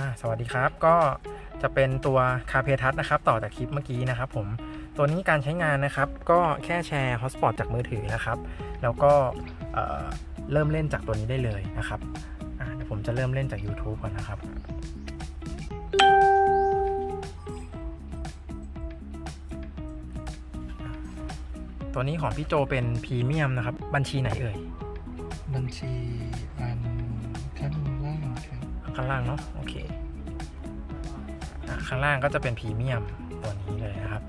่าสวัสดีครับก็จะเป็นตัวคาเพทัสนะครับต่อจากคลิปเมื่อกี้นะครับผมตัวนี้การใช้งานนะครับ ก็แค่แชร์ฮอตสปอตจากมือถือนะครับ แล้วก็เเริ่มเล่นจากตัวนี้ได้เลยนะครับเดี๋ยวผมจะเริ่มเล่นจาก YouTube ก่อนนะครับตัวนี้ของพี่โจเป็นพรีเมียมนะครับ บัญชีไหนเอ่ย บัญชี ข้างล่างเนาะโอเคข้างล่างก็จะเป็นพรีเมียมตัวนี้เลยนะครับ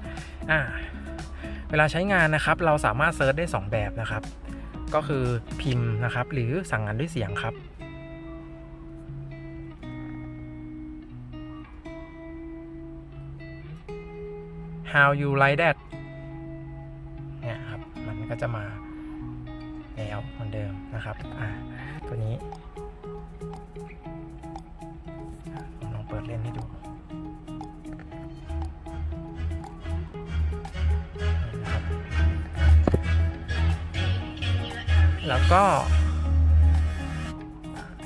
อ่าเวลาใช้งานนะครับเราสามารถเซิร์ชได้ 2 แบบนะครับ ก็คือพิมพ์นะครับ หรือสั่งงานด้วยเสียงครับ how you like that เนี่ยครับ มันก็จะมาแล้วเหมือนเดิมนะครับ อ่าตัวนี้ เล่นให้ดูแล้วก็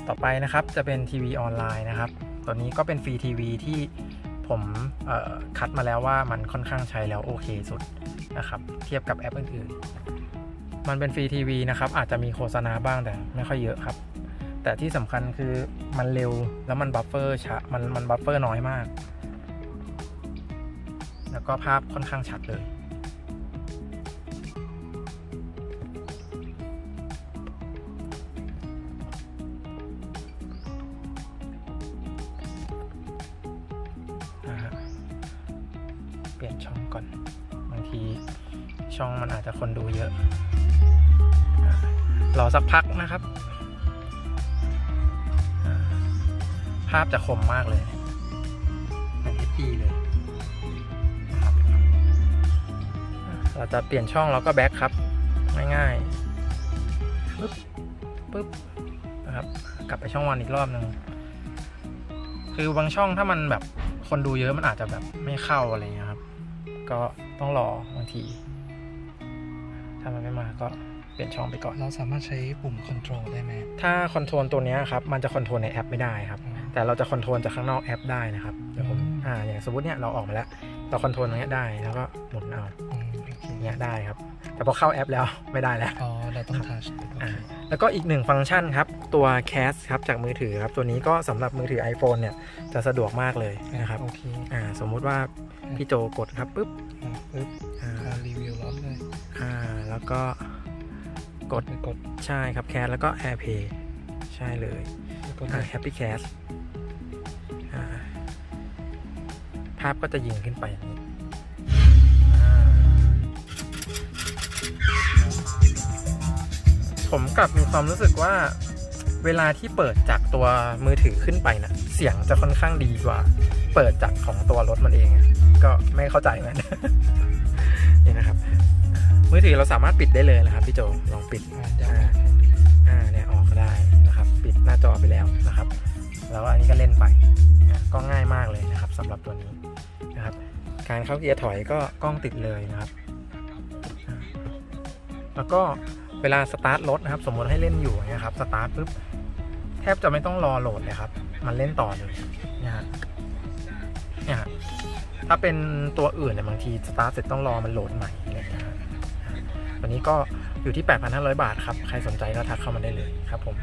ต่อไปนะครับจะเป็นทีวีออนไลน์นะครับ ตัวนี้ก็เป็นฟรีทีวีที่ผมคัดมาแล้วว่ามันค่อนข้างใช้แล้วโอเคสุดนะครับ เทียบกับแอปอื่นๆ มันเป็นฟรีทีวีนะครับ อาจจะมีโฆษณาบ้างแต่ไม่ค่อยเยอะครับ แต่ที่สำคัญคือ มันเร็วแล้วมันบัฟเฟอร์ช้ามันมันบัฟเฟอร์น้อยมาก แล้วก็ภาพค่อนข้างชัดเลยนะฮะเปลี่ยนช่องก่อน บางทีช่องมันอาจจะคนดูเยอะ รอสักพักนะครับ ภาพจะคมมากเลยเป็น HD เลยนะครับอ่าเราจะเปลี่ยนช่องแล้วก็แบ็คครับ ง่ายๆปึ๊บปึ๊บนะครับ กลับไปช่องวันอีกรอบหนึ่งคือบางช่องถ้ามันแบบคนดูเยอะมันอาจจะแบบไม่เข้าอะไรเงี้ยครับ ก็ต้องรอบางที ถ้ามันไม่มาก็เปลี่ยนช่องไปก่อน เราสามารถใช้ปุ่มคอนโทรลได้ไหม ถ้าคอนโทรลตัวเนี้ยครับ มันจะคอนโทรลในแอปไม่ได้ครับ แต่เราจะคอนโทรลจากข้างนอกแอปได้นะครับเดี๋ยวผมอืมอ่าอย่างสมมติเนี่ยเราออกมาแล้ว เราคอนโทรลตรงเนี้ยได้แล้วก็หมุนเอาอืมโอเคอย่างเงี้ยได้ครับ แต่พอเข้าแอปแล้วไม่ได้แล้วอ๋อเราต้องทัชอ่าแล้วก็อีกหนึ่งฟังก์ชันครับ ตัว Cast ครับจากมือถือครับ ตัวนี้ก็สำหรับมือถือ iPhone เนี่ยจะสะดวกมากเลยนะครับโอเคอ่าสมมุติว่าพี่โจกดครับปุ๊บอ่าปึ๊บอ่าอ่ารีวิวรถเลยอ่าแล้วก็กดไปกดใช่ครับ Cast แล้วก็ AirPlay ใช่เลย ไปกดอ่า Happy Cast อภาพก็จะยิงขึ้นไปอย่างนี้ผมกลับมีความรู้สึกว่าเวลาที่เปิดจากตัวมือถือขึ้นไปนะเสียงจะค่อนข้างดีกว่า เปิดจากของตัวรถมันเองก็ไม่เข้าใจเหมือนกันนี่นะครับ มือถือเราสามารถปิดได้เลยนะครับพี่โจลองปิดอ่าเดี๋ หน้าจอไปแล้วนะครับ แล้วอันนี้ก็เล่นไปอะก็ง่ายมากเลยนะครับสำหรับตัวนี้นะครับ การเข้าเกียร์ถอยก็กล้องติดเลยนะครับ แล้วก็เวลาสตาร์ทรถนะครับ สมมติให้เล่นอยู่อย่างเงี้ยครับสตาร์ทปุ๊บแทบจะไม่ต้องรอโหลดเลยครับ มันเล่นต่อเลยนะฮะเนี่ยฮะถ้าเป็นตัวอื่นเนี่ยบางทีสตาร์ทเสร็จต้องรอมันโหลดใหม่อะไรอย่างเงี้ยฮะอ่าตัวนี้ก็อยู่ที่ 8,500 บาทครับ ใครสนใจก็ทักเข้ามาได้เลยครับผม